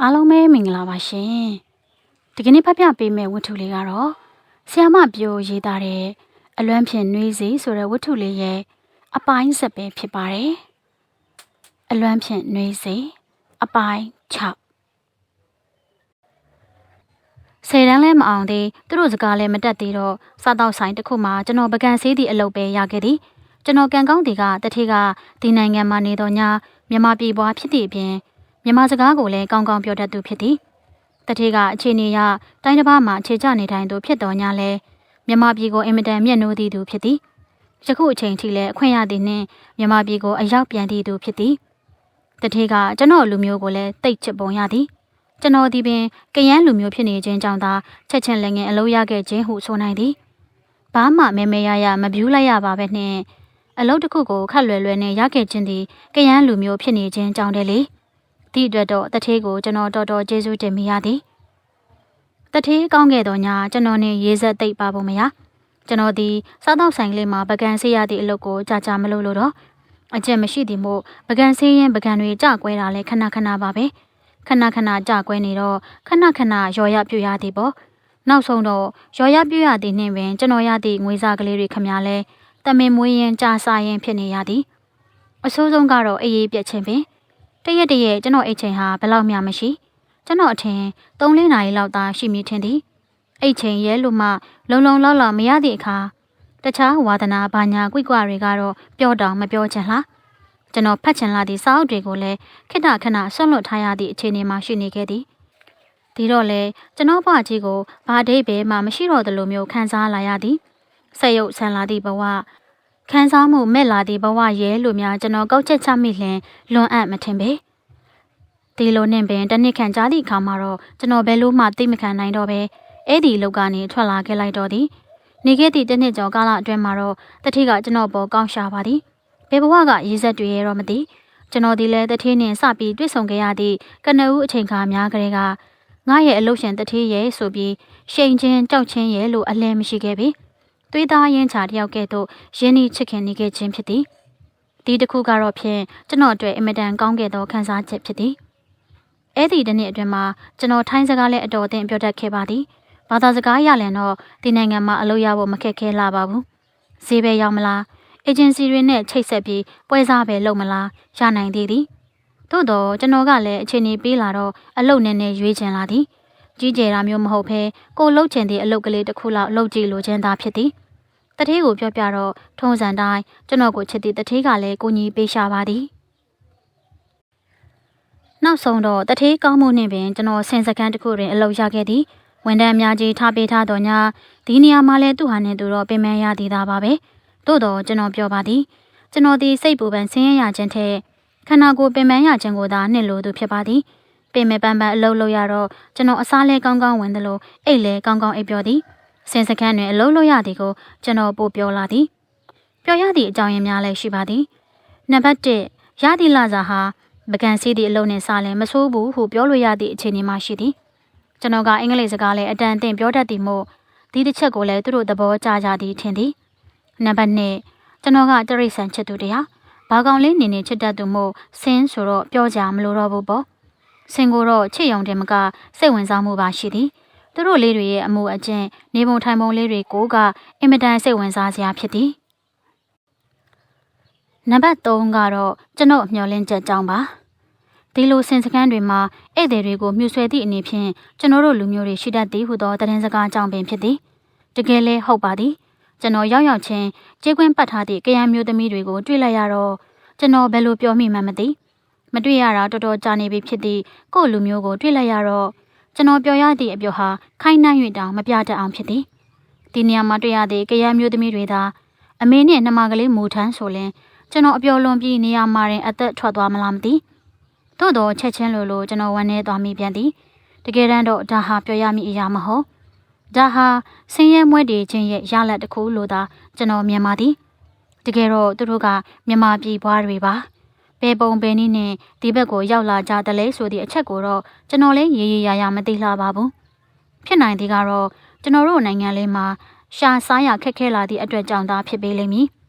အားလုံးပဲမင်္ဂလာပါရှင်ဒီကနေ့ဖတ်ပြပေးမယ့်ဝတ္ထုလေးကတော့ဆီယမပြိုရေးသားတဲ့အလွမ်းဖြင့်နှွေးစီဆိုတဲ့ဝတ္ထုလေးရဲ့အပိုင်းဆက်ပဲဖြစ်ပါတယ်အလွမ်းဖြင့်နှွေးစီအပိုင်း6ဆယ်တန်းလဲမအောင်သေးသူတို့စကားလည်းမတက်သေးတော့စားတော့ဆိုင်တစ်ခုမှာကျွန်တော်ပကံဆေးသည့်အလုပ်ပဲရခဲ့သည်ကျွန်တော်ကန်ကောင်းတီကတထေးကဒီနိုင်ငံမှာနေတော့ညာမြန်မာပြည်ပွားဖြစ်သည့်အပြင် မြန်မာစကားကိုလည်းကောင်းကောင်းပြောတတ်သူဖြစ်သည်တထေးကအခြေအနေအရတိုင်းတစ်ပါးမှာအခြေချနေထိုင်သူဖြစ်တော်ညာလဲမြန်မာပြည်ကိုအင်မတန်မျက်နှိုးသည့်သူဖြစ်သည်ယခုအချိန်ထိလည်းအခွင့်ရသည်နှင့်မြန်မာပြည်ကိုအရောက်ပြန်သည့်သူဖြစ်သည်တထေးကကျွန်တော်လူမျိုးကိုလည်းတိတ်ချစ်ပုံရသည်ကျွန်တော်ဒီပင်ကရမ်းလူမျိုးဖြစ်နေခြင်းကြောင့်သာချက်ချင်းလည်းငယ်အလုပ်ရခဲ့ခြင်းဟုဆိုနိုင်သည်ဘာမှမဲမဲရရမပြူးလိုက်ရပါပဲနှင့်အလုပ်တစ်ခုကိုခက်လွယ်လွယ်နဲ့ရခဲ့ခြင်းသည်ကရမ်းလူမျိုးဖြစ်နေခြင်းကြောင့်တည်းလေ ဒီအတွက်တော့တထေးကိုကျွန်တော်တော်တော်ကျေးဇူးတင်မိရသည်တထေးကောင်းခဲ့တော့ညာကျွန်တော်နှင့်ရေးဆက်သိပ်ပါဖို့မရကျွန်တော်ဒီစားတော့ဆိုင်လေးမှာပကံဆေးရသည့်အလုပ်ကိုကြာကြာမလုပ်လို့တော့အကျင့်မရှိသည်မို့ပကံဆေးရင်ပကံတွေကြကွဲတာလဲခဏခဏပါပဲခဏခဏကြကွဲနေတော့ခဏခဏရော်ရပြူရသည်ပေါ့နောက်ဆုံးတော့ရော်ရပြူရသည်နှင့်ပင်ကျွန်တော်ရသည့်ငွေစားကလေးတွေခမလဲတမင်မွေးရင်ကြာစာရင်ဖြစ်နေရသည်အဆိုးဆုံးကတော့အေးအေးပြက်ချင်းပင် တရက်တရက်ကျွန်တော်အိတ်ချိန်ဟာဘယ်လောက်မှမရှိကျွန်တော်အထင်၃လနာရီလောက်သာရှိမိထင်သည်အိတ်ချိန်ရဲလို့မှလုံလုံလောက်လောက်မရသည့်အခါတခြားဝါသနာဘာညာကွိကွတွေကတော့ပြောတောင်မပြောချင်လားကျွန်တော်ဖတ်ချင်လာသည့်စာအုပ်တွေကိုလည်းခဏခဏဆွန့်လွတ်ထားရသည့်အခြေအနေမှာရှိနေခဲ့သည်ဒီတော့လေကျွန်တော်ဘဝကြီးကိုဘာအဓိပ္ပာယ်မှမရှိတော့သလိုမျိုးခံစားလာရသည်ဆက်ရုပ်ဆန်လာသည့်ဘဝ ခံစားမှုမဲ့လာသည့်ဘဝရဲလို့များကျွန်တော်ကောက်ချက်ချမိလျင်လွန်အပ်မထင်ပေဒီလိုနဲ့ပင်တနစ်ခန့်ကြားသည့်အခါမှာတော့ကျွန်တော်ဘယ်လို့မှသိမခံနိုင်တော့ပဲအဲ့ဒီလောက်ကနေထွက်လာခဲ့လိုက်တော့သည်နေခဲ့သည့်တစ်နှစ်ကျော်ကာလအတွင်းမှာတော့တတိကကျွန်တော်ပေါ်ကောင်းရှာပါသည်ဘယ်ဘဝကရေးဆက်တွေရောမသိကျွန်တော်ဒီလဲတထေးနှင်စပြီးတွေ့ဆုံခဲ့ရသည့်ကနဦးအချိန်ခါများကလေးကငါရဲ့အလုရှင်တထေးရဲ့ဆိုပြီးရှိန်ချင်းကြောက်ချင်းရဲ့လို့အလဲမရှိခဲ့ပြီ သွေးသားရင်ချာတယောက်ကဲ့သို့ရင်းနှီးချစ်ခင်နေခဲ့ခြင်းဖြစ်သည်ဒီတစ်ခုကတော့ဖြင့်ကျွန်တော်အတွက်အင်မတန်ကောင်းခဲ့သောခံစားချက်ဖြစ်သည်အဲ့ဒီတစ်နှစ်အတွင်းမှာကျွန်တော်ထိုင်းစကားလည်းအတော်အသင့်ပြောတတ်ခဲ့ပါသည်ဘာသာစကားရလန်တော့ဒီနိုင်ငံမှာအလုပ်ရဖို့မခက်ခဲလာပါဘူးဈေးပဲရောက်မလားအေဂျင်စီတွေနဲ့ချိတ်ဆက်ပြီးပွဲစားပဲလုပ်မလားရနိုင်သေးသည်သို့တော့ကျွန်တော်ကလည်းအချိန်ကြီးပေးလာတော့အလုပ်နဲ့နဲ့ရွေးချင်လာသည်ကြီးကျယ်တာမျိုးမဟုတ်ဘဲကိုလှုပ်ချင်သည့်အလုပ်ကလေးတစ်ခုလောက်လုပ်ကြည့်လိုချင်သာဖြစ်သည် တထေးကိုပြောပြတော့ထုံးစံတိုင်းကျွန်တော်ကိုချစ်သည့်တထေးကလည်းကိုကြီးပေးရှာပါသည်နောက်ဆုံးတော့တထေးကောင်းမှုနှင့်ပင်ကျွန်တော်ဆင်စကန်တစ်ခုတွင်အလုပ်ရခဲ့သည်ဝန်ထမ်းအများကြီးထားပေးထားတော်ညာဒီနေရာမှာလဲသူ့ဟာနဲ့သူတော့ပင်ပန်းရသည်သားပါပဲ။သို့တော့ကျွန်တော်ပြောပါသည်ကျွန်တော်ဒီစိတ်ပူပန်ဆင်းရဲရခြင်းထက်ခန္ဓာကိုယ်ပင်ပန်းရခြင်းကိုသာနှစ်လို့သူဖြစ်ပါသည်ပင်မဲ့ပန်းပန်းအလုပ်လုပ်ရတော့ကျွန်တော်အစားလဲကောင်းကောင်းဝင်သလိုအိတ်လဲကောင်းကောင်းအိပ်ပြောသည် စင်စခန်းတွင်အလုပ်လုပ်ရသည်ကိုကျွန်တော်ပို့ပြောလာသည်ပြောရသည့်အကြောင်းရင်းများလည်းရှိပါသည်နံပါတ်1ရသည့်လစာဟာပကံစီးသည့်အလုပ်နှင့်စားလဲမဆိုးဘူးဟုပြောလို့ရသည့်အခြေအနေမှာရှိသည်ကျွန်တော်ကအင်္ဂလိပ်စကားလည်းအတန်အသင့်ပြောတတ်သည်မို့ဒီတစ်ချက်ကိုလည်းသူတို့သဘောကျကြသည်ထင်သည်နံပါတ်2ကျွန်တော်ကတရိတ်ဆန်ချစ်သူတရားဘာကောင်လေးနေနေချစ်တတ်သူမို့ဆင်းဆိုတော့ပြောကြမလို့တော့ဘူးပေါ့ဆင်းကိုတော့ချစ်ယုံတယ်မကစိတ်ဝင်စားမှုပါရှိသည် သူတို့လေးတွေရဲ့အမှုအကျင့်နေပုံထိုင်ပုံလေးတွေကိုကအင်မတန်စိတ်ဝင်စားစရာဖြစ်သည်နံပါတ်3ကတော့ကျွန်တော်မျှော်လင့်ချက်ကြောင်းပါဒီလိုစင်စကန်းတွေမှာဧည့်သည်တွေကိုမြှူဆွဲသည့်အနေဖြင့်ကျွန်တော်တို့လူမျိုးတွေရှိတတ်သည်ဟုသောသတင်းစကားကြောင့်ပင်ဖြစ်သည်တကယ်လဲဟုတ်ပါသည်ကျွန်တော်ရောက်ရောက်ချင်းကြေးကွင်းပတ်ထားသည့်ကရန်မျိုးသမီးတွေကိုတွေ့လိုက်ရတော့ကျွန်တော်ဘယ်လိုပြောမိမှန်းမသိမတွေ့ရတာတော်တော်ကြာနေပြီဖြစ်သည့်ကို့လူမျိုးကိုတွေ့လိုက်ရတော့ ကျွန်တော်ပြောရသည့်အပြောဟာခိုင်းနှံ့၍တောင်မပြတတ်အောင်ဖြစ်သည်ဒီနေရာမှာတွေ့ရသည့်ကရန်မျိုးသမီးတွေသာအမေနဲ့နှမကလေးမူထမ်းဆိုရင်ကျွန်တော်အပြော်လွန်ပြီးနေရာမှာရင်အသက်ထွက်သွားမလားမသိသို့တော့ချက်ချင်းလိုလိုကျွန်တော်ဝမ်းနေသွားမိပြန်သည်တကယ်တမ်းတော့ဒါဟာပြောရမည့်အရာမဟုတ်ဒါဟာဆင်းရဲမွဲတေခြင်းရဲ့ရလဒ်တစ်ခုလို့သာကျွန်တော်မြင်ပါသည်တကယ်တော့သူတို့ကမြန်မာပြည်ဘွားတွေပါ ဘယ်ပုံဘယ်နည်းနဲ့ဒီဘက်ကိုရောက်လာကြတယ်လဲဆိုသည့်အချက်ကိုတော့ကျွန်တော်လည်းရေရေရာရာမသိလှပါဘူးဖြစ်နိုင်သည်ကတော့ကျွန်တော်တို့နိုင်ငံလေးမှာရှာစားရခက်ခဲလာသည့်အတွက်ကြောင့်သာဖြစ်ပေလိမ့်မည်။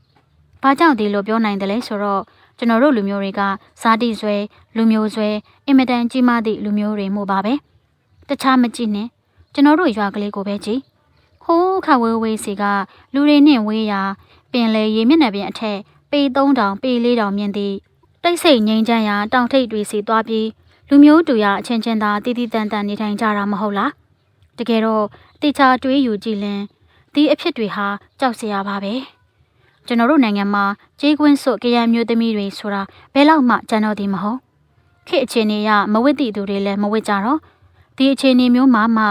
ဘာကြောင့်ဒီလိုပြောနိုင်တယ်လဲဆိုတော့ကျွန်တော်တို့လူမျိုးတွေကဇာတိဆွဲလူမျိုးဆွဲအင်မတန်ကြီးမားသည့်လူမျိုးတွေမှုပါပဲတခြားမကြည့်နဲ့ကျွန်တော်တို့ရွာကလေးကိုပဲကြည့်ဟိုးခဝေးဝေးစီကလူတွေနဲ့ဝေးရာပင်လေရေမျက်နှာပြင်အထက်ပေ3000ပေ4000မြင့်သည့် တိတ်ဆိတ်ငိမ့်ချမ်းရာတောင်ထိပ်တွေစီသွားပြီးလူမျိုးတူရအချင်းချင်းသာတည်တည်တန်တန်နေထိုင်ကြတာမဟုတ်လားတကယ်တော့တေချာတွေးယူကြည့်လင်ဒီအဖြစ်တွေဟာကြောက်စရာပါပဲကျွန်တော်တို့နိုင်ငံမှာကြေးကွင်းစွတ်ကြရန်မျိုးသမီးတွေဆိုတာဘယ်လောက်မှကြံတော့သည်မဟုတ်ခေတ်အခြေအနေရမဝစ်တိသူတွေလည်းမဝစ်ကြတော့ဒီအခြေအနေမျိုးမှာမှ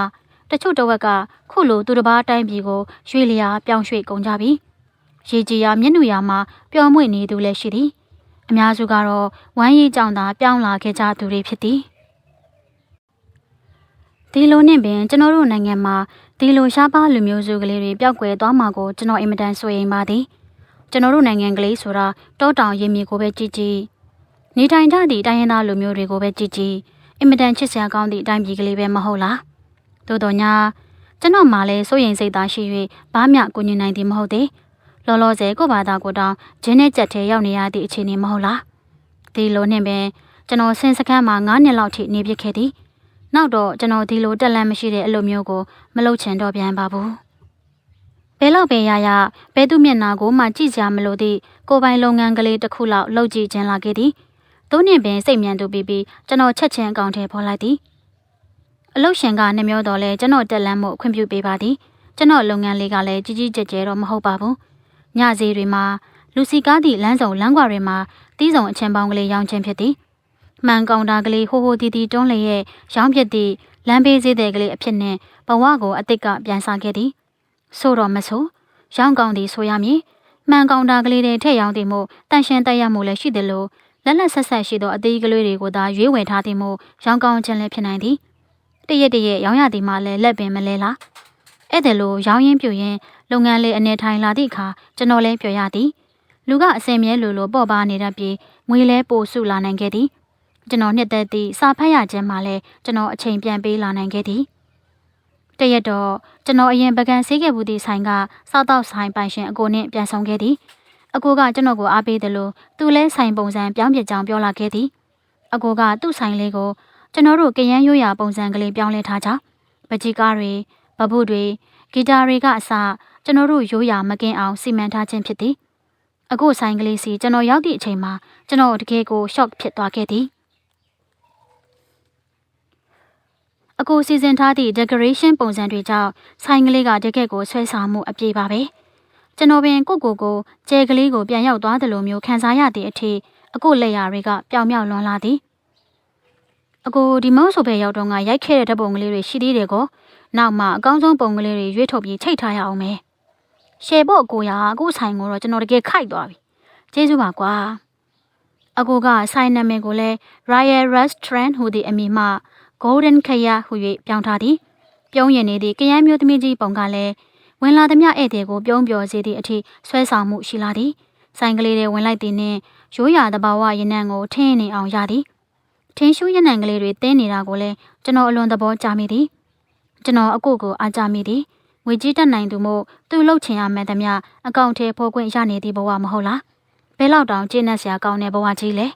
တချို့တဝက်ကခုလိုသူတစ်ပါးအတိုင်းပြည်ကိုရွှေ့လျာပြောင်းရွှေ့ကုန်ကြပြီရေကြီးရာမျက်နှာရာမှာပျော်မွေ့နေသူလည်းရှိသည် အများစုကတော့ဝမ်းရည်ကြောင့်သာပြောင်းလာခဲ့ကြသူတွေဖြစ်သည်ဒီလိုနဲ့ပင်ကျွန်တော်တို့နိုင်ငံမှာဒီလိုရှားပါလူမျိုးစုကလေးတွေပျောက်ကွယ်သွားမှာကိုကျွန်တော်အင်မတန်စိုးရိမ်ပါသည်ကျွန်တော်တို့နိုင်ငံကလေးဆိုတာတောတောင်ရင်မြေကိုပဲကြည့်ကြည့်နေထိုင်ကြသည့်တိုင်းရင်းသားလူမျိုးတွေကိုပဲကြည့်ကြည့်အင်မတန်ချစ်စရာကောင်းသည့်အတိုင်းပြည်ကလေးပဲမဟုတ်လားသို့တော်ညာကျွန်တော်မှလည်းစိုးရိမ်စိတ်သားရှိ၍ဘာမျှကိုညင်နိုင်သည်မဟုတ်သေး လောလောဆယ်ကိုဘာသာကိုတောင်ဂျင်းနဲ့ကြက်ထဲရောက်နေရသည့်အခြေအနေမဟုတ်လားဒီလိုနှင့်ပင်ကျွန်တော်ဆင်းစခန်းမှာ9နှစ်လောက်ထိနေပြခဲ့သည်နောက်တော့ကျွန်တော်ဒီလိုတက်လန့်မရှိတဲ့အလုပ်မျိုးကိုမလုပ်ချင်တော့ပြန်ပါဘူးဘဲလောက်ပဲရရဘဲသူမျက်နာကိုမှကြည့်စရာမလိုသည့်ကိုပိုင်လုပ်ငန်းကလေးတစ်ခုလောက်လုပ်ကြည့်ခြင်းလာခဲ့သည်သို့နှင့်ပင်စိတ်မြန်သူပြီးပြီးကျွန်တော်ချက်ချင်းအကောင့်ထဲပေါ်လိုက်သည်အလုပ်ရှင်ကနှမျောတော်လဲကျွန်တော်တက်လန့်မှုခွင့်ပြုပေးပါသည်ကျွန်တော်လုပ်ငန်းလေးကလည်းကြီးကြီးကျယ်ကျယ်တော့မဟုတ်ပါဘူး ညစီတွေမှာလူစီကားသည့်လမ်းဆောင်လမ်းကွာတွေမှာတီးဆောင်အချင်းပေါင်းကလေးရောင်းခြင်းဖြစ်သည်မှန်ကောင်တာကလေးဟိုဟိုတီတီတွန်းလျက်ရောင်းဖြစ်သည့်လမ်းဘေးစည်းတဲ့ကလေးအဖြစ်နဲ့ဘဝကိုအတိတ်ကပြန်စားခဲ့သည်ဆိုတော့မဆိုရောင်းကောင်းသည်ဆိုရမည်မှန်ကောင်တာကလေးတွေထည့်ရောင်းသည်မို့တန်ရှင်းတက်ရမှုလည်းရှိတယ်လို့လက်လက်ဆက်ဆက်ရှိသောအသေးကလေးတွေကိုသာရွေးဝယ်ထားသည်မို့ရောင်းကောင်းခြင်းလည်းဖြစ်နိုင်သည်တရက်တရက်ရောင်းရသည်မှလည်းလက်ပင်မလဲလားအဲ့ဒါလို့ရောင်းရင်ပြူရင် လုပ်ငန်းလေးအနေထိုင်လာသည့်အခါကျွန်တော်လည်းပြောရသည်လူကအစင်မြဲလိုလိုပေါ့ပါနေတတ်ပြီးငွေလဲပိုစုလာနိုင်ခဲ့သည်ကျွန်တော်နှစ်သက်သည့်စာဖတ်ရခြင်းမှာလည်းကျွန်တော်အချိန်ပြန်ပေးလာနိုင်ခဲ့သည်တရက်တော့ကျွန်တော်အရင်ပကံဆေးခဲ့ဘူးသည့်ဆိုင်ကစားတော့ဆိုင်ပိုင်ရှင်အကိုနဲ့ပြန်ဆောင်ခဲ့သည်အကိုကကျွန်တော်ကိုအားပေးတယ်လို့သူလဲဆိုင်ပုံစံပြောင်းပြကြောင်ပြောလာခဲ့သည်အကိုကသူ့ဆိုင်လေးကိုကျွန်တော်တို့ကရန်ရိုးရာပုံစံကလေးပြောင်းလဲထားကြပကြီးကားတွေဗပုတွေ ဂီတာတွေကအစကျွန်တော်တို့ရိုးရာမကင်းအောင်စီမံထားခြင်းဖြစ်သည်အခုဆိုင်ကလေးစီကျွန်တော်ရောက်သည့်အချိန်မှာကျွန်တော်တကယ်ကို shock ဖြစ်သွားခဲ့သည်အခုစီစဉ်ထားသည့် decoration ပုံစံတွေကြောင့်ဆိုင်ကလေးကတကယ့်ကိုဆွဲဆောင်မှုအပြည့်ပါပဲကျွန်တော်ပင်ကိုကိုကိုကျဲကလေးကိုပြန်ရောက်သွားသလိုမျိုးခံစားရသည့်အထိအခုလက်ရာတွေကပျောင်မြောက်လွန်လာသည်အကိုဒီမောက်ဆိုပဲရောက်တော့ငါရိုက်ခဲ့တဲ့ဓပုံကလေးတွေရှိသေးတယ်ကော နောက်မှအကောင်းဆုံးပုံကလေးတွေရွေးထုတ်ပြီးချိတ်ထားရအောင်မယ်ရှယ်ဖို့အကိုရာအခုဆိုင်ကိုတော့ကျွန်တော်တကယ်ခိုက်သွားပြီကျေးဇူးပါကွာအကိုကဆိုင်နာမည်ကိုလည်း Royal Restaurant ဟူသည့်အမည်မှ Golden ခရဟူ၍ပြောင်းထားသည်ပြုံးရင်နေသည့်ကရမ်းမျိုးသမီးကြီးပုံကလည်းဝင်လာသမျှဧည့်သည်ကိုပြုံးပျော်စေသည့်အထိဆွဲဆောင်မှုရှိလာသည်ဆိုင်ကလေးတွေဝင်လိုက်သည်နှင့်ရိုးရာတဘာဝရနံကိုထင်းနေအောင်ရသည်ထင်းရှူးရနံကလေးတွေတင်းနေတာကိုလည်းကျွန်တော်အလွန်သဘောကျမိသည် ကျွန်တော်အကိုကိုအားကြမိသည်ငွေကြီးတက်နိုင်သူမို့သူ့လှုပ်ချင်ရမယ်သမျှအကောင့်ထဲဖော်ခွင့်ရနေသည့်ဘဝမဟုတ်လားဘဲလောက်တောင်ကျင်းနေစရာကောင်းတဲ့ဘဝကြီးလေ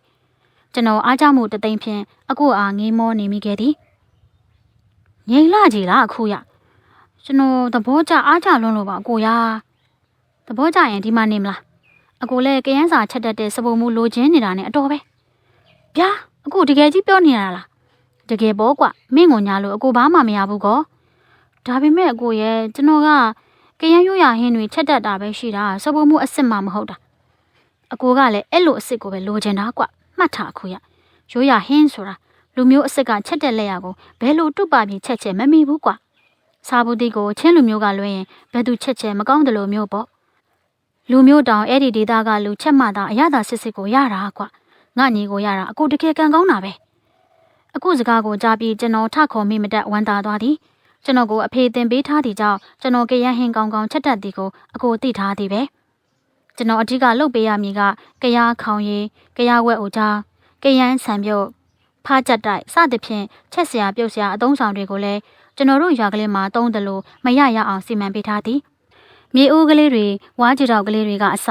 ကျွန်တော်အားကြမှုတသိမ့်ဖြင့်အကိုအားငေးမောနေမိခဲ့သည်ငိမ့်လာကြီးလားအခုရကျွန်တော်သဘောကျအားကြလွန်းလို့ပါအကိုရသဘောကျရင်ဒီမှာနေမလားအကိုလည်းကရန်းစာချက်တတ်တဲ့စပုံမှုလိုချင်နေတာနဲ့အတော်ပဲဗျာအကိုတကယ်ကြီးပြောနေတာလားတကယ်ပေါ့ကွမင်းကိုညာလို့အကိုဘာမှမရဘူးကော ဒါပေမဲ့အကိုရဲ့ကျွန်တော်ကကရန်းရိုးရာဟင်းတွေချက်တတ်တာပဲရှိတာစပုံမှုအစ်စ်မှမဟုတ်တာအကိုကလည်းအဲ့လိုအစ်စ်ကိုပဲလိုချင်တာကွမှတ်ထားအခုရရိုးရာဟင်းဆိုတာလူမျိုးအစ်စ်ကချက်တဲ့လက်ရကိုဘယ်လိုတုပပြီးချက်ချက်မမီဘူးကွာစာဘူးတိကိုချင်းလူမျိုးကလွှဲရင်ဘယ်သူချက်ချက်မကောင်းတယ်လို့မျိုးပေါ့လူမျိုးတောင်အဲ့ဒီဒေသကလူချက်မှသာအရသာစစ်စစ်ကိုရတာကွာငါညီကိုရတာအခုတကယ်ကန်ကောင်းတာပဲအခုစကားကိုကြားပြီးကျွန်တော်ထခေါ်မိမတက်ဝမ်းသာသွားသည် ကျွန်တော်ကိုအဖေတင်ပေးထားသည့်ကြောင့်ကျွန်တော်ကရဟင်းကောင်းကောင်းချက်တတ်သည်ကိုအကိုသိထားသည်ပဲကျွန်တော်အဓိကလုပ်ပေးရမည်ကကရခေါင်ရည်ကရဝက်အိုချာကရန်ဆံပြုတ်ဖားချက်တိုက်စသဖြင့်ချက်စရာပြုတ်စရာအသုံးဆောင်တွေကိုလည်းကျွန်တော်တို့ရွာကလေးမှာတုံးတယ်လို့မရရအောင်စီမံပေးထားသည်မြေအိုးကလေးတွေဝါးကြတောက်ကလေးတွေကအစ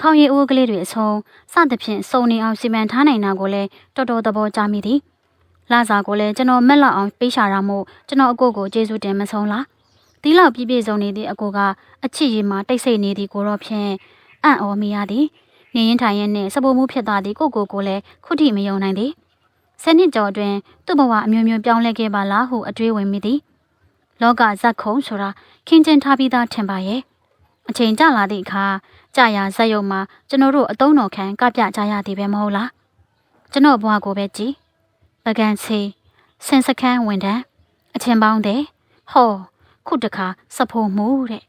ခေါင်ရည်အိုးကလေးတွေအဆုံးစသဖြင့်စုံနေအောင်စီမံထားနိုင်တာကိုလည်းတော်တော်သဘောကျမိသည် လာစာကိုလည်းကျွန်တော်မက်လောက်အောင်ပေးရှာတာမို့ကျွန်တော်အကိုကိုကျေးဇူးတင်မဆုံးလားဒီလောက်ပြည့်ပြည့်စုံနေသည့်အကိုကအချစ်ရည်မှာတိတ်ဆိတ်နေသည်ကိုတော့ဖြင့်အံ့ဩမိရသည်နေရင်ထိုင်ရင်နဲ့စပိုမှုဖြစ်သွားသည့်ကိုကိုကိုလည်းခုထိမယုံနိုင်သည်ဆယ်နှစ်ကျော်အတွင်းသူ့ဘဝအမျိုးမျိုးပြောင်းလဲခဲ့ပါလားဟုအတွေးဝင်မိသည်လောကဇက်ခုံဆိုတာခင်းကျင်းထားပြီးသားထင်ပါရဲ့အချိန်ကျလာသည့်အခါကြာရဇက်ရုံမှာကျွန်တော်တို့အတုံးတော်ခံကပြကြရသည်ပဲမဟုတ်လားကျွန်တော်ဘဝကိုပဲကြည် ပကံစီစင်စခန်းဝန်တန်းအချင်းပေါင်းတဲ့ဟောခုတခါစဖို့မှုတဲ့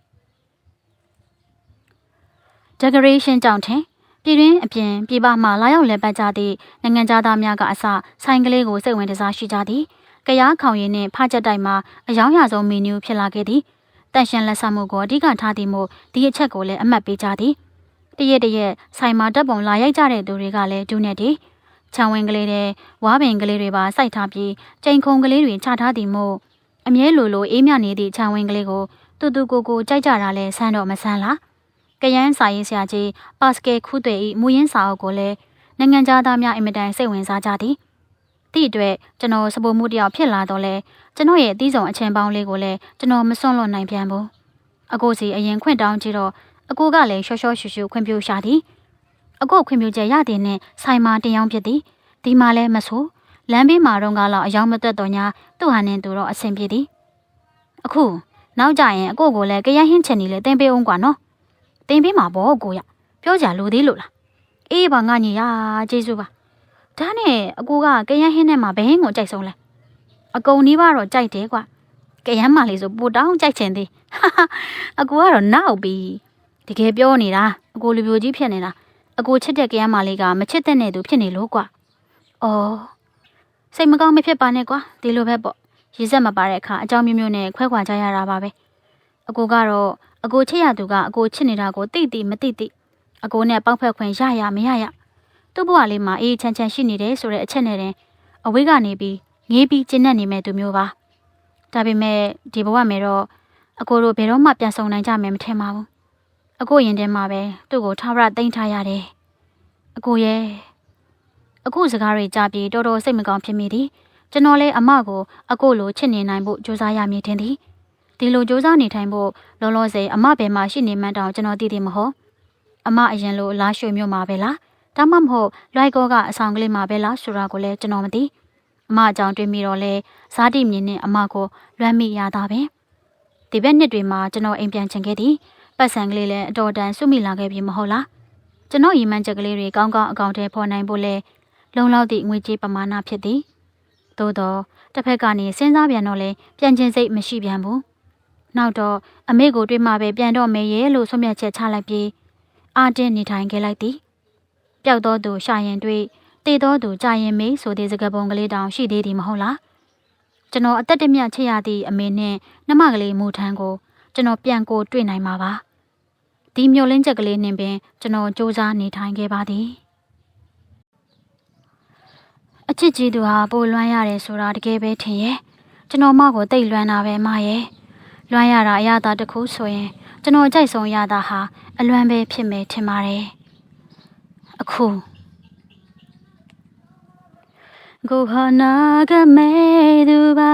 decoration ကြောင့်ထင်ပြည်တွင်းအပြင်ပြည်ပမှလာရောက်လည်ပတ်ကြသည့်နိုင်ငံသားများကအစဆိုင်ကလေးကိုစိတ်ဝင်စားရှိကြသည်ကြရားခေါင်ရည်နှင့်ဖားချက်တိုက်မှာအယောင်ရဆုံးမီနူးဖြစ်လာခဲ့သည်တန်ရှင်လက်ဆမှုကိုအဓိကထားသည်မို့ဒီအချက်ကိုလည်းအမှတ်ပေးကြသည်တရက်တရက်ဆိုင်မှာတပ်ပုံလာရိုက်ကြတဲ့သူတွေကလည်းဒူးနေသည် ခြံဝင်ကလေးတွေဝါပင်ကလေးတွေပါစိုက်ထားပြီးကြိမ်ခုံကလေးတွေချထားသည်မို့အမြဲလိုလိုအေးမြနေသည့်ခြံဝင်ကလေးကိုတူတူကိုကိုကြိုက်ကြတာလဲဆန်းတော့မဆန်းလားကရန်စာရေးဆရာကြီးပါစကယ်ခုသွေ၏မူရင်းစာအုပ်ကိုလည်းနိုင်ငံသားများအင်မတန်စိတ်ဝင်စားကြသည်။ဒီအတွက်ကျွန်တော်စပိုမှုတယောက်ဖြစ်လာတော့လဲကျွန်တော်ရဲ့အသီးဆောင်အချင်းပေါင်းလေးကိုလည်းကျွန်တော်မစွန့်လွတ်နိုင်ပြန်ဘူး။အကိုစီအရင်ခွင့်တောင်းကြည့်တော့အကိုကလည်းရှော့ရှော့ရှူရှူခွင့်ပြုရှာသည်။ အကိုခွင့်ပြုချက်ရတဲ့နဲ့ဆိုင်မာတင်ရောက်ဖြစ်သည်။ဒီမှာလည်းမဆိုးလမ်းဘေးမှာတော့ကလောက်အယောင်မသက်တော့ညာသူ့ဟာနဲ့သူတော့အဆင်ပြေသည်။အခုနောက်ကြရင်အကိုကိုလည်းကြရဟင်းချင်နေလေတင်ပေးအောင်ကွာနော်။တင်ပေးမှာပေါ့ကိုရပြောကြလိုသေးလို့လားအေးပါငါညီရကျေးဇူးပါဒါနဲ့အကူကကရန်ဟင်းထဲမှာဘယ်ဟင်းကိုကြိုက်ဆုံးလဲအကုံနီးပါတော့ကြိုက်တယ်ကွာကရန်မလေးဆိုပူတောင်းကြိုက်ချင်သေးဟာဟာအကူကတော့နောက်ပြီတကယ်ပြောနေတာအကူလူပြိုကြီးဖြစ်နေတာ အကူချစ်တဲ့ကရန်မလေးကမချစ်တဲ့နဲ့သူဖြစ်နေလို့ကွာအော်စိတ်မကောင်းမဖြစ်ပါနဲ့ကွာဒီလိုပဲပေါ့ရည်စက်မပါတဲ့အခါအကြောင်းမျိုးမျိုးနဲ့ခွဲခွာကြရတာပါပဲအကူကတော့အကိုချစ်ရသူကအကိုချစ်နေတာကိုသိသိမသိသိအကိုနဲ့ပေါက်ဖက်ခွင့်ရရမရရသူ့ဘဝလေးမှာအေးချမ်းချမ်းရှိနေတယ်ဆိုတဲ့အချက်နဲ့တင်အဝေးကနေပြီးငေးပြီးကျဉ်တ်နေမဲ့သူမျိုးပါဒါပေမဲ့ဒီဘဝမှာတော့အကိုတို့ဘယ်တော့မှပြန်ဆောင်နိုင်ကြမယ်မထင်ပါဘူး အကိုရင်ထဲမှာပဲသူ့ကိုထားရသိမ့်ထားရတယ်အကိုရဲ့အခုစကားတွေကြားပြီးတော်တော်စိတ်မကောင်းဖြစ်မိသည်ကျွန်တော်လည်းအမကိုအကိုလိုချစ်နေနိုင်ဖို့ကြိုးစားရမည်ထင်သည်ဒီလိုစူးစမ်းနေထိုင်ဖို့လောလောဆယ်အမဘယ်မှာရှိနေမှန်းတောင်ကျွန်တော်သိသေးမဟုတ်အမအရင်လိုလားရွှေမျိုးမှာပဲလားဒါမှမဟုတ်လွိုက်ကောကအဆောင်ကလေးမှာပဲလားဆိုတာကိုလည်းကျွန်တော်မသိအမအကြောင်းတွေးမိတော့လဲဇာတိမြင်နဲ့အမကိုလွမ်းမိရတာပဲဒီဘက်နှစ်တွေမှာကျွန်တော်အိမ်ပြန်ချင်ခဲ့သည် ပတ်စံကလေးလည်းအတော်တန်စွမိလာခဲ့ပြီမဟုတ်လားကျွန်တော်ရီမှန်းချက်ကလေးတွေကောင်းကောင်းအကောင့်ထဲပေါ်နိုင်ဖို့လဲလုံလောက်သည့်ငွေကြေးပမာဏဖြစ်သည်သို့တော့တစ်ဖက်ကနေစဉ်းစားပြန်တော့လဲပြန်ကျင်စိတ်မရှိပြန်ဘူးနောက်တော့အမေကိုတွေ့မှပဲပြန်တော့မယ်ရဲ့လို့ဆုံးဖြတ်ချက်ချလိုက်ပြီးအာတင်းနေထိုင်ခဲ့လိုက်သည်ပျောက်သောသူရှာရင်တွေ့တည်သောသူကြာရင်မေးဆိုတဲ့စကားပုံကလေးတောင်ရှိသေးသည်မဟုတ်လားကျွန်တော်အသက်တမြချစ်ရသည့်အမေနဲ့နှမကလေးမူထမ်းကိုကျွန်တော်ပြန်ကိုတွေ့နိုင်မှာပါ ဒီမျိုးလင်းချက်ကလေးနှင်ပင်ကျွန်တော်စူးစမ်းနေထိုင်ခဲ့ပါသည်အချစ်ကြီးသူဟာပိုလွမ်းရတယ်ဆိုတာတကယ်ပဲထင်ရဲ့ကျွန်တော်မကိုတိတ်လွမ်းတာပဲမရဲ့လွမ်းရတာအရသာတစ်ခုဆိုရင် ကျွန်တော်ကြိုက်ဆုံးရတာဟာအလွမ်းပဲဖြစ်မယ်ထင်ပါတယ်အခုကိုဟာနာကမဲသူပါ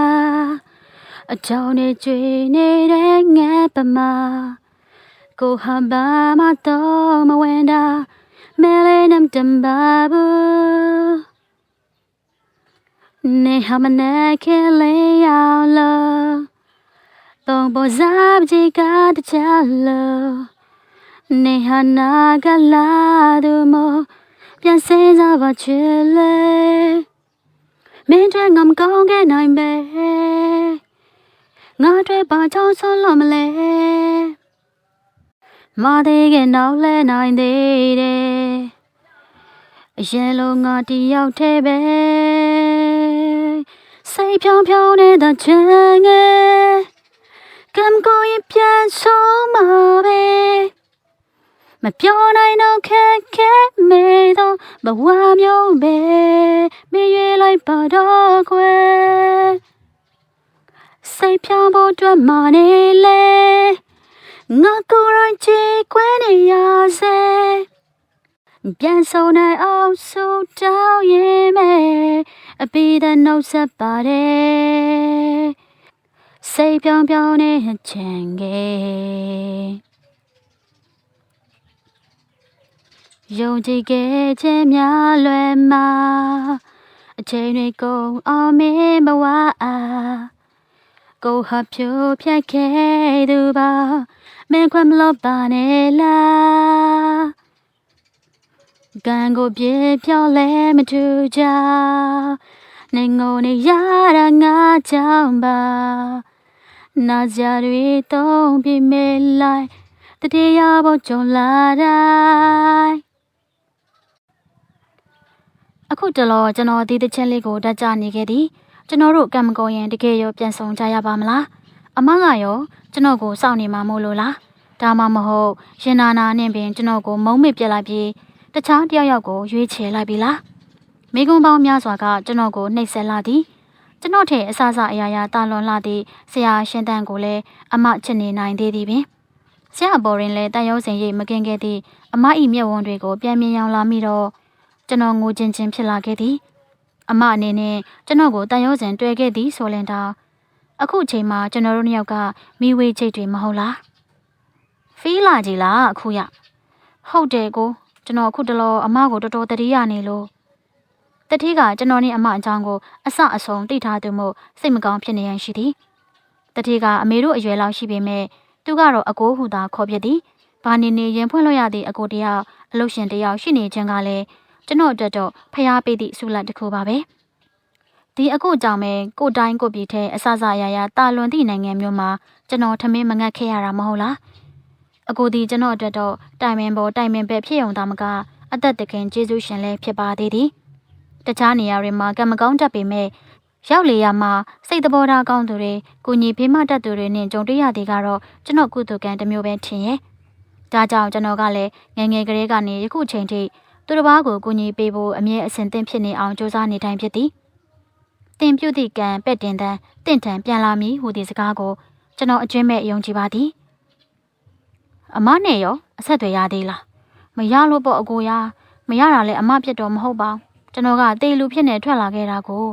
အကြောင်းနဲ့ကြွေနေတဲ့ငါပမာ ကိုဟာဘာမတော့မဝင်တာမဲလေးနမ်တမ်ဘာဘူးနေဟာမနဲ့ခဲလေးရောက်လားသုံးပေါ်စားပကြီးကတချလို့နေဟာနာကလာသူမပြန်စဲစားပါချစ်လေမင်းတွေငမ်ကောင်းခဲ့နိုင်ပဲငါတွေပါချောင်းဆုံးလို့မလဲ မသေးကနောက်လဲနိုင်သေးတယ်အရင်လိုငါတယောက်တည်းပဲစိတ်ဖြောင်းဖြောင်းနေတဲ့ချင်ငယ်ကံကိုရင်ပြန်ဆုံးမှာပဲမပြောနိုင်တော့ခက်ခဲမေတော့ဘဝမျိုးပဲမေရွေလိုက်ပါတော့ခွဲစိတ်ဖြောင်းဖို့အတွက်မနေလေ ငါကိုယ်တိုင်ချေခွဲနေရစေပြန်ဆုံနိုင်အောင်ဆူတောင်းရင်မဲ့အပိဒနှုတ်ဆက်ပါတယ်စိတ်ပြောင်းပြောင်းနဲ့ချင်ခဲ့ယုံကြည်ခဲ့ခြင်းများလွယ်မှာအချိန်တွေကုန်အောင်မင်းဘဝအားကိုဟာဖြိုးဖြတ်ခဲ့သူပါ မင်းခွင့်မလို့ပါနဲ့လားကံကိုပြေပြောင်းလဲမထူကြနေငုံနေရတာငါကြောင့်ပါနာကြတွေတုံးပြမေးလိုက်တတိယဘုံကြုံလာတိုင်းအခုတလောကျွန်တော်ဒီတစ်ချက်လေးကိုဓာတ်ကြနေခဲ့သည်ကျွန်တော်တို့ကံမကုန်ရင်တကယ်ရောပြန်ဆောင်ကြရပါမလားအမကရော ကျွန်တော်ကိုစောင့်နေမှာမို့လို့လားဒါမှမဟုတ်ရင်နာနာနဲ့ပင်ကျွန်တော်ကိုမုံမစ်ပြက်လိုက်ပြီးတခြားတယောက်ယောက်ကိုရွေးချယ်လိုက်ပြီလားမိကုံပေါင်းများစွာကကျွန်တော်ကိုနှိပ်စက်လာသည်ကျွန်တော်ထဲအဆအဆအရာရာတာလွန်လာသည့်ဆရာရှင်တန်ကိုလည်းအမချစ်နေနိုင်သေးသည်ပင်ဆရာဘော်ရင်လည်းတန်ရုံးစင်ရိပ်မကင်ခဲ့သည့်အမ၏မျက်ဝန်းတွေကိုပြန်မြင်ရောင်လာမိတော့ကျွန်တော်ငိုချင်းချင်းဖြစ်လာခဲ့သည်အမအနေနဲ့ကျွန်တော်ကိုတန်ရုံးစင်တွေ့ခဲ့သည်ဆိုလင်တော့ အခုချိန်မှာကျွန်တော်တို့နှစ်ယောက်ကမိဝေးချိတ်တွေမဟုတ်လားဖီးလာကြည်လားအခုရဟုတ်တယ်ကိုကျွန်တော်အခုတလောအမကိုတော်တော်တတိယနေလို့တတိကကျွန်တော်နဲ့အမအကြောင်းကိုအဆအဆုံးသိထားသူမို့စိတ်မကောင်းဖြစ်နေရန်ရှိသည်တတိကအမေတို့အရွယ်လောက်ရှိပေမဲ့သူကတော့အကိုဟူသာခေါ်ပြသည်ဘာနေနေရင်ဖွင့်လို့ရသည့်အကိုတယောက်အလုရှင်တယောက်ရှိနေခြင်းကလည်းကျွန်တော်အတွက်တော့ဖျားပေးသည့်ဆုလတ်တစ်ခုပါပဲ ဒီအခုကြောင့်ပဲကိုတိုင်းကိုပြည်ထဲအဆအဆရရတာလွန်သည့်နိုင်ငံမျိုးမှာကျွန်တော်ထမင်းမငတ်ခဲ့ရတာမဟုတ်လားအကိုဒီကျွန်တော်အတွက်တော့တိုင်ပင်ပေါ်တိုင်ပင်ပဲဖြစ်ုံသားမကအသက်တခင်ကျေးဇူးရှင်လည်းဖြစ်ပါသေးသည်တခြားနေရာတွေမှာကံမကောင်းတတ်ပေမဲ့ရောက်လေရမှာစိတ်တဘောထားကောင်းသူတွေကိုညီဖေးမတတ်သူတွေနဲ့ကြုံတွေ့ရသေးကတော့ကျွန်တော်ကုသကံတစ်မျိုးပဲထင်ရဲ့ဒါကြောင့်ကျွန်တော်ကလည်းငငယ်ကလေးကနေယခုချိန်ထိသူတစ်ပါးကိုကူညီပေးဖို့အမြဲအစဉ်သင့်ဖြစ်နေအောင်ကြိုးစားနေတိုင်းဖြစ်သည် တင်ပြုတ်သည့်ကံပဲ့တင်တန်းတင့်ထန်ပြန်လာမည်ဟူသည့်စကားကိုကျွန်တော်အကျွင်းမဲ့ယုံကြည်ပါသည်အမနဲ့ရောအဆက်တွေရသေးလားမရလို့ပေါ့အကိုရမရတာလည်းအမပြတ်တော့မဟုတ်ပါကျွန်တော်ကတေလူဖြစ်နေထွက်လာခဲ့တာကို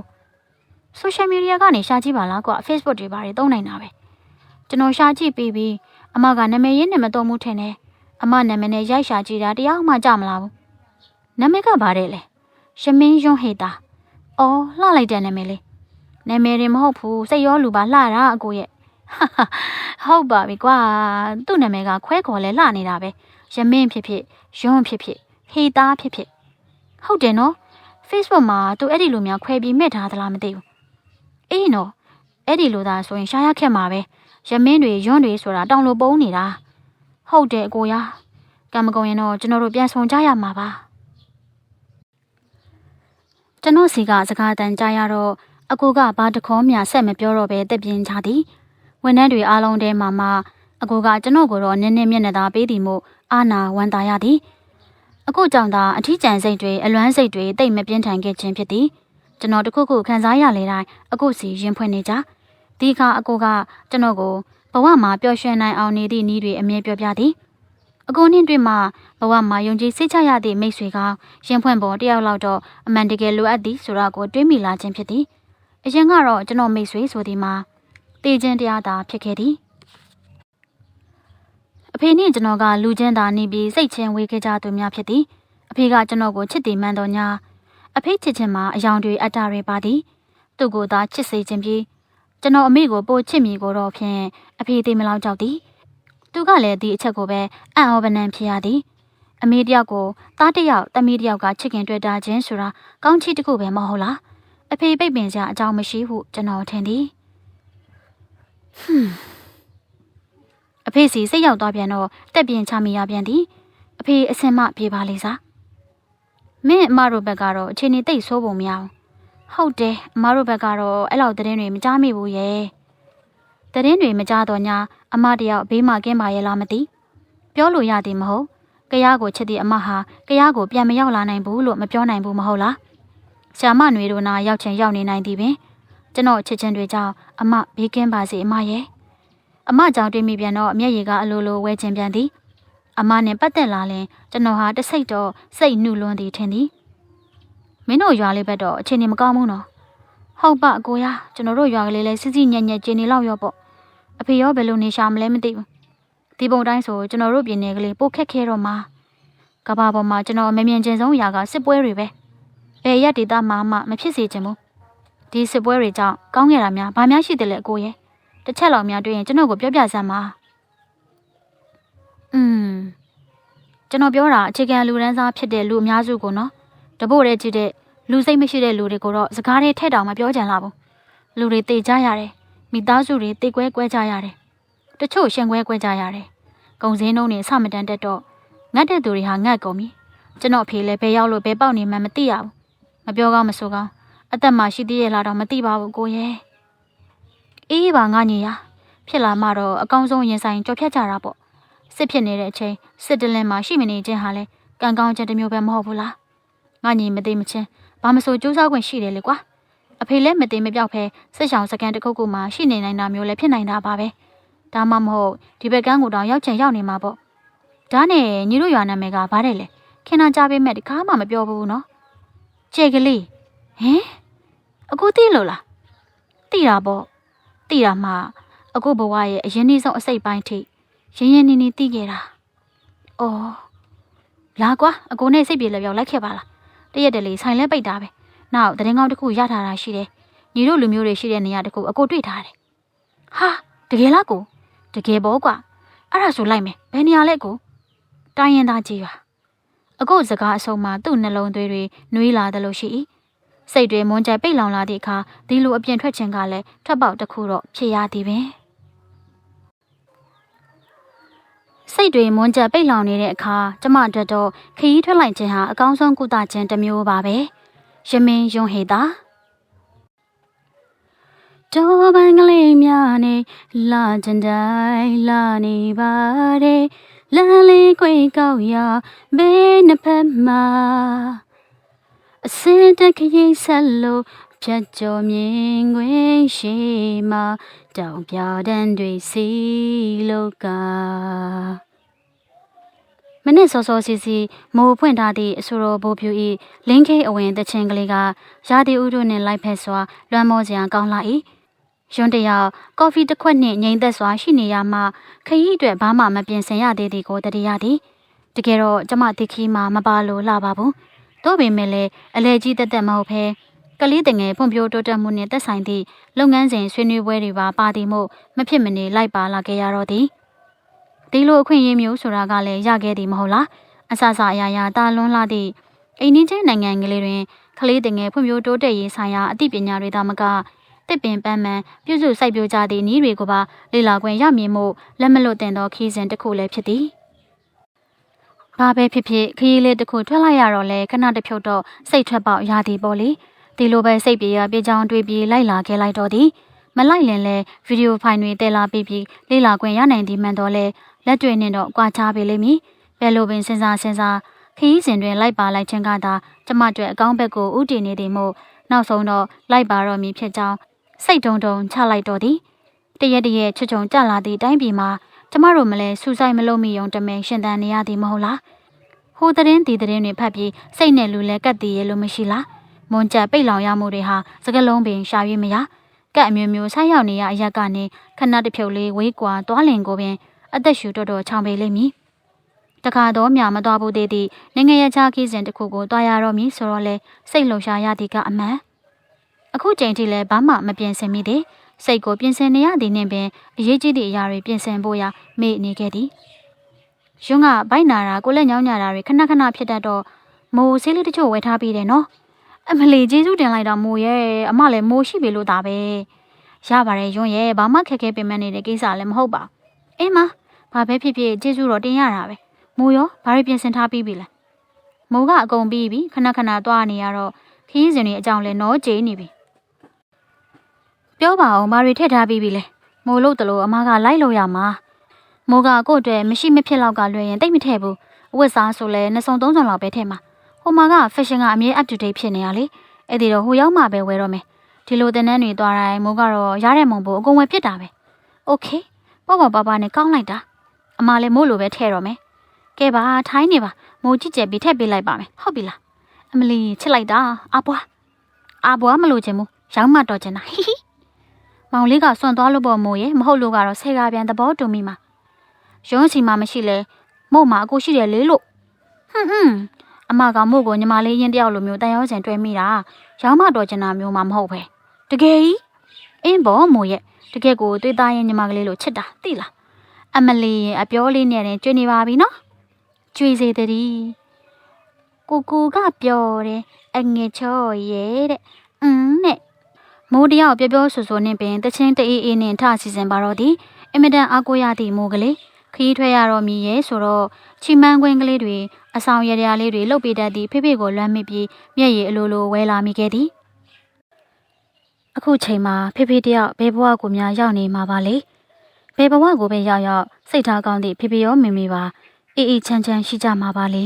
ဆိုရှယ်မီဒီယာကနေရှာကြည့်ပါလားကွာ Facebook တွေပါတယ်သုံးနိုင်တာပဲကျွန်တော်ရှာကြည့်ပြီးပြီးအမကနာမည်ရင်းနဲ့မတော်မှုထင်တယ်အမနာမည်နဲ့ရိုက်ရှာကြည့်တာတရားမှကြမလားဘူးနာမည်ကဘာတဲ့လဲရှမင်းယွန်းဟေတာ အော်လှလိုက်တဲ့နာမည်လေးနာမည်ရင်မဟုတ်ဘူးစိတ်ရောလူပါလှတာအကိုရဲ့ဟုတ်ပါပြီကွာသူ့နာမည်ကခွဲခေါ်လဲလှနေတာပဲရမင်းဖြစ်ဖြစ်ယွန်းဖြစ်ဖြစ်ဟေတာဖြစ်ဖြစ်ဟုတ်တယ်နော် Facebook မှာသူအဲ့ဒီလိုများခွဲပြီးမဲ့ထားသလားမသိဘူးအေးနော်အဲ့ဒီလိုသာဆိုရင်ရှားရခက်မှာပဲရမင်းတွေယွန်းတွေဆိုတာတောင်လိုပုံးနေတာဟုတ်တယ်အကိုရကံမကုန်ရင်တော့ကျွန်တော်တို့ပြန်ဆောင်ကြရမှာပါ ကျွန်တော်စီကစကားတန်ကြားရတော့အကိုကဘာတခေါမှဆက်မပြောတော့ပဲတက်ပြင်းချသည်ဝန်ထမ်းတွေအားလုံးထဲမှာမှအကိုကကျွန်တော်ကိုတော့နည်းနည်းမျက်နှာသာပေးသည်မို့အာနာဝန်တာရသည်အခုကြောင့်သာအထီးကျန်စိတ်တွေအလွမ်းစိတ်တွေတိတ်မပြင်းထန်ခဲ့ခြင်းဖြစ်သည်ကျွန်တော်တခုခုခံစားရလေတိုင်းအခုစီရင်ဖွင့်နေကြဒီခါအကိုကကျွန်တော်ကိုဘဝမှာပျော်ရွှင်နိုင်အောင်နေသည့်နည်းတွေအမြဲပြောပြသည် အကိုနှင်းတွေ့မှာဘဝမှာယုံကြည်စိတ်ချရသည့်မိတ်ဆွေကရင်ဖွင့်ပေါ်တယောက်လောက်တော့အမှန်တကယ်လိုအပ်သည်ဆိုတာကိုတွေးမိလာခြင်းဖြစ်သည်အရင်ကတော့ကျွန်တော်မိတ်ဆွေဆိုဒီမှာတည်ခြင်းတရားသာဖြစ်ခဲ့သည်အဖေနဲ့ကျွန်တော်ကလူချင်းသာနေပြီးစိတ်ချင်းဝေခဲ့ကြသူများဖြစ်သည်အဖေကကျွန်တော်ကိုချစ်တယ်မှန်တော်ညာအဖေချစ်ခြင်းမှာအယောင်တွေအတ္တတွေပါသည်သူ့ကိုသာချစ်စေခြင်းပြီးကျွန်တော်အမေကိုပိုချစ်မိကိုတော့ဖြင့်အဖေသိမလောက်ကြောက်သည် သူကလည်းဒီအချက်ကိုပဲအံ့ဩပနံဖြစ်ရသည်အမေတယောက်ကိုသားတယောက်တမီးတယောက်ကချစ်ခင်တွေ့တာခြင်းဆိုတာကောင်းချီးတစ်ခုပဲမဟုတ်လားအဖေပိတ်ပင်စရာအကြောင်းမရှိဟုကျွန်တော်ထင်သည်ဟွန်းအဖေစီစိတ်ရောက်သွားပြန်တော့တက်ပြင်းချမိရပြန်သည်အဖေအစင်မပြေပါလေစားမင်းအမတို့ဘက်ကတော့အချိန်နေတိတ်ဆိုးပုံမရအောင်ဟုတ်တယ်အမတို့ဘက်ကတော့အဲ့လောက်သတင်းတွေမကြားမိဘူးရဲ့ သတင်းတွေမကြားတော့ညာအမတယောက်ဘေးမှာကင်းပါရဲ့လားမသိပြောလို့ရသည်မဟုတ်ကရားကိုချစ်သည့်အမဟာကရားကိုပြန်မရောက်လာနိုင်ဘူးလို့မပြောနိုင်ဘူးမဟုတ်လားဆ iam မနွေတို့နာရောက်ချင်ရောက်နေနိုင်သည်ပင်ကျွန်တော်ချစ်ချင်းတွေကြောင့်အမဘေးကင်းပါစေအမရဲ့အမကြောင့်တွေ့မိပြန်တော့အမျက်ရည်ကအလိုလိုဝဲခြင်းပြန်သည်အမနဲ့ပတ်သက်လာရင်ကျွန်တော်ဟာတစိတ်တော့စိတ်နှုလွန်းသည်ထင်သည်မင်းတို့ရွာလေးဘက်တော့အခြေအနေမကောင်းဘူးနော်ဟုတ်ပါအကိုရကျွန်တော်တို့ရွာကလေးလဲစစ်စစ်ညက်ညက်ကျင်းနေလောက်ရောပေါ့ အဖေရောဘယ်လိုနေရှာမလဲမသိဘူးဒီပုံတိုင်းဆိုကျွန်တော်တို့ပြည်နယ်ကလေးပိုခက်ခဲတော့မှာကဘာပေါ်မှာကျွန်တော်မမြင်ချင်ဆုံးຢာကစစ်ပွဲတွေပဲဘယ်ရက်ဒေတာမှမမဖြစ်စေချင်ဘူးဒီစစ်ပွဲတွေကြောင့်ကောင်းခဲ့တာများဘာများရှိတယ်လဲအကိုရဲ့တစ်ချက်လောက်များတွေ့ရင်ကျွန်တော်ကိုပြောပြစမ်းပါอืมကျွန်တော်ပြောတာအခြေခံလူရန်စားဖြစ်တဲ့လူအများစုကိုနော်တပို့တဲ့ကြည့်တဲ့လူစိတ်မရှိတဲ့လူတွေကိုတော့စကားတွေထဲ့တောင်မပြောကြလားဘူးလူတွေတေကြရတယ် မိသားစုတွေတေကွဲကွဲကြရတယ်တချို့ရှင်ကွဲကွဲကြရတယ်ကုံစင်းနှုံးတွေအဆမတန်တက်တော့ငတ်တဲ့သူတွေဟာငတ်ကုန်ပြီကျွန်တော်အဖေလည်းဘယ်ရောက်လို့ဘယ်ပေါက်နေမှန်းမသိရဘူးမပြောကောင်းမဆိုကောင်းအသက်မှရှိသေးရဲ့လားတော့မသိပါဘူးကိုရဲ့အေးပါငါညီရဖြစ်လာမှတော့အကောင်းဆုံးရင်ဆိုင်ကြော်ဖြတ်ကြတာပေါ့စစ်ဖြစ်နေတဲ့အချိန်စစ်တလင်းမှာရှိမနေခြင်းဟာလဲကံကောင်းခြင်းတစ်မျိုးပဲမဟုတ်ဘူးလားငါညီမသိမချင်းဘာမဆိုကြိုးစားခွင့်ရှိတယ်လေကွာ အဖေလည်းမသိမပြောက်ဖဲစစ်ဆောင်စကန်တစ်ခုခုမှရှိနေနိုင်တာမျိုးလည်းဖြစ်နိုင်တာပါပဲဒါမှမဟုတ်ဒီဘက်ကန်းကိုတောင်ရောက်ချင်ရောက်နေမှာပေါ့ဒါနဲ့ညီတို့ရွာနာမည်ကဘာတဲ့လဲခင်နာကြပေးမဲ့တကားမှမပြောဘူးနော်ကြဲကလေးဟင်အခုသိလို့လားသိတာပေါ့သိတာမှအခုဘဝရဲ့အရင်နှီးဆုံးအစိတ်ပိုင်းထိရင်းရင်းနှီးနှီးသိခဲ့တာအော်လာကွာအကိုနဲ့စိတ်ပြေလည်းပြောက်လိုက်ခဲ့ပါလားတရက်တလေဆိုင်လဲပိတ်တာပဲ နောက်တရင်ကောင်းတစ်ခုရထားတာရှိတယ်ညီတို့လူမျိုးတွေရှိတဲ့နေရာတစ်ခုအကိုတွေ့ထားတယ်ဟာတကယ်လားကိုတကယ်ပေါ့ကွာအဲ့ဒါဆိုလိုက်မယ်ဘယ်နေရာလဲကိုတိုင်းရင်သားကြီးရွာအခုစကားအဆုံးမှာသူ့နှလုံးသွေးတွေနှွေးလာတယ်လို့ရှိ၏စိတ်တွေမွန်းကြိုက်ပိတ်လောင်လာသည့်အခါဒီလိုအပြင်ထွက်ခြင်းကလည်းထွက်ပေါက်တစ်ခုတော့ဖြစ်ရသည်ပင်စိတ်တွေမွန်းကြက်ပိတ်လောင်နေတဲ့အခါကျမအတွက်တော့ခရီးထွက်လိုက်ခြင်းဟာအကောင်းဆုံးကုသခြင်းတစ်မျိုးပါပဲ ရမင်းယွန်ဟေတာတော်ပန်းကလေးများနဲ့လာကြံတိုင်းလာနေပါတယ်လမ်းလေးခွေကောက်ရဘေးနှစ်ဖက်မှာအစင်းတက်ခရီးဆက်လို့ဖြတ်ကျော်မြင်ခွင့်ရှိမှာတောင်ပြတန်းတွေစီလောက မနစ်စောစောစီစီမိုးဖွင့်ထားသည့်အဆိုတော်ဘိုးဖြူဤလင်းခိတ်အဝင်တချင်းကလေးကရာသီဥတုနှင့်လိုက်ဖက်စွာလွမ်းမောစရာကောင်းလာ၏ရွံတယောက်ကော်ဖီတစ်ခွက်နှင့်ငိမ့်သက်စွာရှိနေရမှခရီးအတွက်ဘာမှမပြင်ဆင်ရသေးသည်ကိုတတိယသည်တကယ်တော့ကျမတိခီမှာမပါလို့လှပါဘူးတို့ပေမဲ့လည်းအလဲကြီးတက်တက်မဟုတ်ဘဲကလေးတငယ်ဖွံ့ဖြိုးတိုးတက်မှုနှင့်သက်ဆိုင်သည့်လုပ်ငန်းစဉ်ဆွေးနွေးပွဲတွေပါပါသည်မို့မဖြစ်မနေလိုက်ပါလာခဲ့ရတော့သည် ဒီလိုအခွင့်အရေးမျိုးဆိုတာကလည်းရခဲ့သည်မဟုတ်လားအဆအဆအရာရာတာလွန်းလာသည့်အိန္ဒိချင်းနိုင်ငံကလေးတွင်ကလေးတငယ်ဖွံ့ဖြိုးတိုးတက်ရေးဆိုင်ရာအသိပညာတွေသာမကတစ်ပင်ပန်းမှန်ပြုစုစိုက်ပျိုးကြသည့်နည်းတွေကိုပါလေ့လာခွင့်ရမည်မို့လက်မလွတ်တင်သောခီးစဉ်တစ်ခုလည်းဖြစ်သည်ဘာပဲဖြစ်ဖြစ်ခရီးလေးတစ်ခုထွက်လိုက်ရတော့လဲခဏတစ်ဖြုတ်တော့စိတ်ထွက်ပေါက်ရသည်ပေါ့လေဒီလိုပဲစိတ်ပြေရပြေချောင်းတွေးပြီးလိုက်လာခဲ့လိုက်တော့သည်မလိုက်ရင်လဲဗီဒီယိုဖိုင်တွေတက်လာပြီးပြီးလေ့လာခွင့်ရနိုင်သည်မှန်တော့လဲ လက်တွေနဲ့တော့ကြွားချပေးလိမ့်မည်ဘယ်လိုပင်စဉ်းစားစဉ်းစားခရီးစဉ်တွင်လိုက်ပါလိုက်ခြင်းကသာကျမတို့အကောင်းဘက်ကိုဥတည်နေသည်မို့နောက်ဆုံးတော့လိုက်ပါတော့မည်ဖြစ်ကြောင်းစိတ်တုံတုံချလိုက်တော့သည်တရက်တရက်ချွချုံကြလာသည့်တိုင်းပြည်မှာကျမတို့မလဲစူဆိုင်မလို့မိယုံတမဲရှင်သန်နေရသည်မဟုတ်လားဟိုသတင်းဒီသတင်းတွေဖတ်ပြီးစိတ်နဲ့လူလဲကတ်တည်ရလို့မရှိလားမွန်ကြက်ပိတ်လောင်ရမှုတွေဟာစကလုံးပင်ရှာရွေးမရကတ်အမျိုးမျိုးဆိုင်းရောက်နေရအရက်ကနေခဏတစ်ဖြုတ်လေးဝေးကွာသွားလင်ကိုပင် အသက်ရှူတော်တော်ချောင်ပေလိမ့်မည်တခါတော့မြမသွားဘူးသေးသည့်နိုင်ငံရခြားခီးစဉ်တစ်ခုကိုတွားရတော့မည်ဆိုတော့လဲစိတ်လှုပ်ရှားရသည်ကအမှန်အခုချိန်ထိလည်းဘာမှမပြင်ဆင်မိသေးစိတ်ကိုပြင်ဆင်နေရသည်နှင့်ပင်အရေးကြီးသည့်အရာတွေပြင်ဆင်ဖို့ရမေ့နေခဲ့သည်ယွန်းကဘိုက်နာတာကိုလက်ညောင်းညာတာတွေခဏခဏဖြစ်တတ်တော့မိုးဆေးလေးတချို့ဝယ်ထားပြီးတယ်နော်အမလီကျေးဇူးတင်လိုက်တော့မိုးရဲ့အမလည်းမိုးရှိပြီလို့ဒါပဲရပါတယ်ယွန်းရဲ့ဘာမှခက်ခဲပင်မနေတဲ့ကိစ္စလည်းမဟုတ်ပါအင်းမ ဘာပဲဖြစ်ဖြစ်ကျေးဇူးတော်တင်ရတာပဲမိုးရောဘာတွေပြင်ဆင်ထားပြီးပြီလဲမိုးကအကုန်ပြီးပြီခဏခဏသွားနေရတော့ခီးစဉ်တွေအကြောင်းလဲနောကျေးနေပြီပြောပါအောင်ဘာတွေထည့်ထားပြီးပြီလဲမိုးလို့တလို့အမကလိုက်လို့ရမှာမိုးကကို့အတွက်မရှိမဖြစ်တော့ကလွယ်ရင်တိတ်မထည့်ဘူးအဝတ်စားဆိုလဲနှစ်စုံသုံးစုံလောက်ပဲထည့်မှာဟိုမှာက fashion ကအမြဲ up to date ဖြစ်နေရလေအဲ့ဒီတော့ဟိုရောက်မှပဲဝယ်တော့မယ်ဒီလိုတင်တန်းတွေသွားတိုင်းမိုးကတော့ရတဲ့မုံဖို့အကုန်ဝယ်ဖြစ်တာပဲ okay ပေါ့ပေါ့ပါပါနဲ့ကောင်းလိုက်တာ အမလည်းမို့လိုပဲထဲတော့မယ်ကဲပါထိုင်းနေပါမိုးကြည့်ကြပြီးထည့်ပေးလိုက်ပါမယ်ဟုတ်ပြီလားအမလီချစ်လိုက်တာအပွားအပွားမလို့ချင်ဘူးရောင်းမတော်ချင်တာဟိဟိမောင်လေးကစွန့်သွားလို့ပေါ့မို့ရဲ့မဟုတ်လို့ကတော့ဆဲကားပြန်သဘောတူမိမှာရုံးစီမှာမရှိလဲမို့မှာအကိုရှိတယ်လေလို့ဟွန်းဟွန်းအမကမို့ကိုညီမလေးရင်တယောက်လိုမျိုးတန်ရောစင်တွဲမိတာရောင်းမတော်ချင်တာမျိုးမှမဟုတ်ပဲတကယ်ကြီးအင်းဘောမို့ရဲ့တကယ်ကိုသွေးသားရင်ညီမကလေးလိုချစ်တာသိလား အမလီရင်အပြောလေးနဲ့တင်ကျွေးနေပါပြီနော်ကျွေးစေတည်းကိုကိုကပြောတယ်အငယ်ချောရဲ့တဲ့အင်းနဲ့မိုးတယောက်ပြောပြောဆိုဆိုနဲ့ပင်တချင်းတအေးအေးနဲ့ထစီစဉ်ပါတော့သည်အင်မတန်အားကိုးရသည့်မိုးကလေးခီးထွက်ရတော့မည်ရဲ့ဆိုတော့ချီမန်းခွင်းကလေးတွေအဆောင်ရရလေးတွေလှုပ်ပေးတတ်သည့်ဖေဖေကိုလွမ်းမိပြီးမျက်ရည်အလိုလိုဝဲလာမိခဲ့သည်အခုချိန်မှာဖေဖေတယောက်ဘယ်ဘဝကိုများရောက်နေမှာပါလေ ဘယ်ဘဝကိုပဲရောက်ရောက်စိတ်ထားကောင်းသည့်ဖေဖေရောမေမေပါအေးအေးချမ်းချမ်းရှိကြမှာပါလေ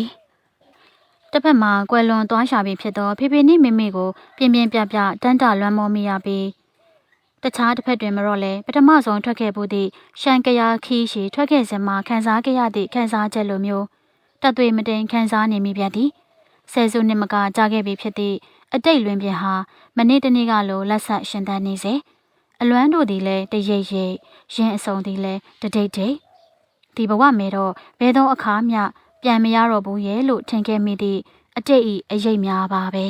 တစ်ဖက်မှာကွယ်လွန်သွားရှာပြီးဖြစ်သောဖေဖေနှင့်မေမေကိုပြင်းပြင်းပြပြတန်းတလွမ်းမောမိရပြီးတခြားတစ်ဖက်တွင်မတော့လဲပထမဆုံးထွက်ခဲ့မှုသည့်ရှန်ကယာခီးရှိထွက်ခဲ့စဉ်မှာခန်းစားခဲ့ရသည့်ခန်းစားချက်လိုမျိုးတသွေမတိန်ခန်းစားနေမိပြန်သည်ဆယ်စုနှစ်မကကြာခဲ့ပြီဖြစ်သည့်အတိတ်လွင်ပြင်ဟာမနေ့တနေ့ကလိုလက်ဆက်ရှင်သန်နေစေ အလွမ်းတို့သည်လည်းတရိပ်ရိပ်ရင်အစုံသည်လည်းတဒိတ်ဒိတ်ဒီဘဝမဲတော့ဘယ်သောအခါမျှပြန်မရတော့ဘူးရဲ့လို့ထင်ခဲ့မိသည့်အတိတ်ဤအရေးများပါပဲ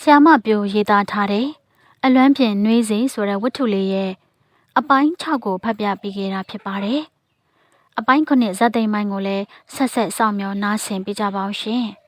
ဆ iam မပြိုရေးသားထားတယ်။အလွမ်းဖြင့်နှွေးစိဆိုတဲ့ဝတ္ထုလေးရဲ့အပိုင်း6ကိုဖတ်ပြပေးခဲ့တာဖြစ်ပါတယ်။အပိုင်း9ဇက်သိမ်းပိုင်းကိုလည်းဆက်ဆက်စောင့်မျှော်နားဆင်ပေးကြပါဦးရှင်။